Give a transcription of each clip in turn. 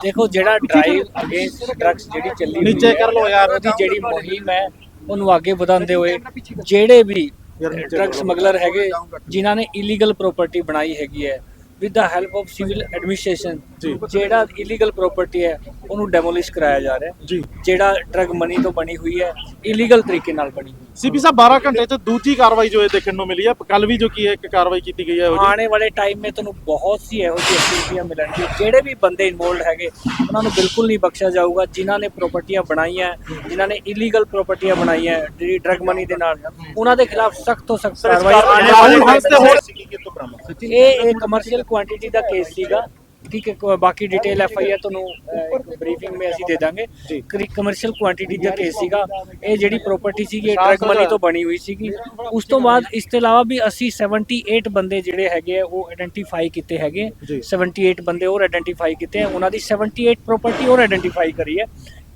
ਦੇਖੋ ਜਿਹੜਾ drive against drugs ਜਿਹੜੀ ਚੱਲੀ ਹੋਈ ਨੀਚੇ ਹੈ, ਕਰ ਲਓ ਯਾਰ। ਉਹਦੀ ਜਿਹੜੀ ਮੁਹਿੰਮ ਹੈ ਉਹਨੂੰ ਅੱਗੇ ਵਧਾਉਂਦੇ ਹੋਏ ਜਿਹੜੇ ਵੀ ਡਰੱਗ। ਸਮਗਲਰ ਹੈਗੇ ਜਿਨ੍ਹਾਂ ਨੇ ਇਲੀਗਲ ਪ੍ਰਾਪਰਟੀ ਬਣਾਈ ਹੈਗੀ ਹੈ with the help of civil administration. ਜਿਹੜਾ ਇਲੀਗਲ ਪ੍ਰਾਪਰਟੀ ਹੈ ਉਹਨੂੰ ਡੈਮੋਲਿਸ਼ ਕਰਾਇਆ ਜਾ ਰਿਹਾ ਜੀ। ਜਿਹੜਾ ਡਰੱਗ ਮਨੀ ਤੋਂ ਬਣੀ ਹੋਈ ਹੈ ਇਲੀਗਲ ਤਰੀਕੇ ਨਾਲ ਬਣੀ ਸੀਪੀ ਸਾਹਿਬ 12 ਘੰਟੇ ਚ ਦੂਜੀ ਕਾਰਵਾਈ ਜੋ ਇਹ ਦੇਖਣ ਨੂੰ ਮਿਲੀ ਹੈ ਕੱਲ ਵੀ ਜੋ ਕੀ ਹੈ ਇੱਕ ਕਾਰਵਾਈ ਕੀਤੀ ਗਈ ਹੈ ਆਉਣੇ ਵਾਲੇ ਟਾਈਮ 'ਮੇ ਤੁਹਾਨੂੰ ਬਹੁਤ ਸੀ ਇਹੋ ਜਿਹੀ ਐਕਟੀਵਿਟੀਆਂ ਮਿਲਣਗੀਆਂ। ਜਿਹੜੇ ਵੀ ਬੰਦੇ ਇਨਵੋਲਡ ਹੈਗੇ ਉਹਨਾਂ ਨੂੰ ਬਿਲਕੁਲ ਨਹੀਂ ਬਖਸ਼ਿਆ ਜਾਊਗਾ। ਜਿਨ੍ਹਾਂ ਨੇ ਪ੍ਰਾਪਰਟੀਆਂ ਬਣਾਈਆਂ ਜਿਨ੍ਹਾਂ ਨੇ ਇਲੀਗਲ ਪ੍ਰਾਪਰਟੀਆਂ ਬਣਾਈਆਂ ਜਿਹੜੀ ਡਰੱਗ ਮਨੀ ਦੇ ਨਾਲ ਉਹਨਾਂ ਦੇ ਖਿਲਾਫ ਸਖਤ ਤੋਂ ਸਖਤ ਕਾਰਵਾਈ ਤੇ ਇਹ ਇੱਕ ਕਮਰਸ਼ੀਅਲ ਕੁਆਂਟੀਟੀ ਦਾ ਕੇਸ ਸੀਗਾ। ਠੀਕ ਹੈ ਬਾਕੀ ਡਿਟੇਲ ਐਫ ਆਈ ਆਰ ਤੁਹਾਨੂੰ ਬਰੀਫਿੰਗ ਵਿੱਚ ਅਸੀਂ ਦੇ ਦਾਂਗੇ। ਕਮਰਸ਼ੀਅਲ ਕੁਆਂਟੀਟੀ ਦਾ ਕੇਸ ਸੀਗਾ। ਇਹ ਜਿਹੜੀ ਪ੍ਰਾਪਰਟੀ ਸੀਗੀ ਇਹ ਡਰਗ ਮਨੀ ਤੋਂ ਬਣੀ ਹੋਈ ਸੀਗੀ। ਉਸ ਤੋਂ ਬਾਅਦ ਇਸ ਤੋਂ ਇਲਾਵਾ ਵੀ ਅਸੀਂ 78 ਬੰਦੇ ਜਿਹੜੇ ਹੈਗੇ ਆ ਉਹ ਆਇਡੈਂਟੀਫਾਈ ਕੀਤੇ ਹੈਗੇ ਆ। ਜੀ। 78 ਬੰਦੇ ਹੋਰ ਆਇਡੈਂਟੀਫਾਈ ਕੀਤੇ ਆ। ਉਹਨਾਂ ਦੀ 78 ਪ੍ਰਾਪਰਟੀ ਹੋਰ ਆਇਡੈਂਟੀਫਾਈ ਕਰੀ ਹੈ।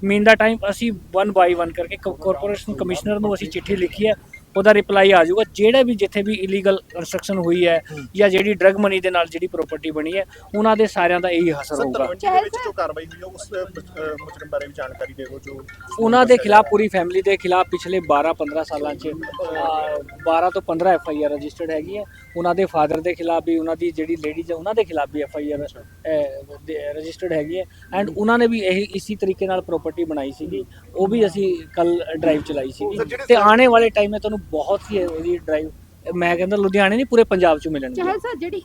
ਮੀਨ ਦਾ ਟਾਈਮ ਅਸੀਂ ਵਨ ਬਾਈ ਵਨ ਕਰਕੇ ਕਾਰਪੋਰੇਸ਼ਨ ਕਮਿਸ਼ਨਰ ਨੂੰ ਅਸੀਂ ਚਿੱਠੀ ਲਿਖੀ ਹੈ। ਉਹਦਾ ਰਿਪਲਾਈ ਆ ਜਾਊਗਾ। ਜਿਹੜੇ ਵੀ ਜਿੱਥੇ ਵੀ ਇਲੀਗਲ ਕੰਸਟਰਕਸ਼ਨ ਹੋਈ ਹੈ ਜਾਂ ਜਿਹੜੀ ਡਰਗ ਮਨੀ ਦੇ ਨਾਲ ਜਿਹੜੀ ਪ੍ਰਾਪਰਟੀ ਬਣੀ ਹੈ ਉਹਨਾਂ ਦੇ ਸਾਰਿਆਂ ਦਾ ਇਹੀ ਅਸਰ ਹੋਊਗਾ। ਦੇ ਵਿੱਚ ਜੋ ਕਾਰਵਾਈ ਹੋਈ ਹੈ ਉਸ ਅ, ਮੁਜਰਮ ਬਾਰੇ ਵੀ ਜਾਣਕਾਰੀ ਦਿਓ ਜੋ ਉਹਨਾਂ ਦੇ ਖਿਲਾਫ ਪੂਰੀ ਫੈਮਿਲੀ ਦੇ ਖਿਲਾਫ ਪਿਛਲੇ 12-15 ਸਾਲਾਂ 'ਚ ਅਹ, 12 ਤੋਂ 15 ਐਫ ਆਈ ਆਰ ਰਜਿਸਟਰਡ ਹੈਗੀ ਹੈ ਉਹਨਾਂ ਦੇ ਫਾਦਰ ਦੇ ਖਿਲਾਫ ਵੀ ਉਹਨਾਂ ਦੀ ਜਿਹੜੀ ਲੇਡੀਜ਼ ਹੈ ਉਹਨਾਂ ਦੇ ਖਿਲਾਫ ਵੀ ਐਫ ਆਈ ਆਰ ਰਜਿਸਟਰਡ ਹੈਗੀ ਹੈ ਐਂਡ ਉਹਨਾਂ ਨੇ ਵੀ ਇਹ ਇਸੇ ਤਰੀਕੇ ਨਾਲ ਪ੍ਰਾਪਰਟੀ ਬਣਾਈ ਸੀਗੀ। ਉਹ ਵੀ ਅਸੀਂ ਕੱਲ ਡਰਾਈਵ ਚਲਾਈ ਸੀਗੀ। ਤੇ ਆਉਣੇ ਵਾਲੇ ਟਾਈਮ 'ਤੇ ਤੁਹਾਨੂੰ ਬਹੁਤ ਹੀ ਉਹਦੀ ਡਰਾਈਵ ਮੈਂ ਕਹਿੰਦਾ ਲੁਧਿਆਣੇ ਨਹੀਂ, ਪੂਰੇ ਪੰਜਾਬ 'ਚ ਮਿਲਣਗੇ। ਚਾਹੇ ਸਰ, ਜਿਹੜੀ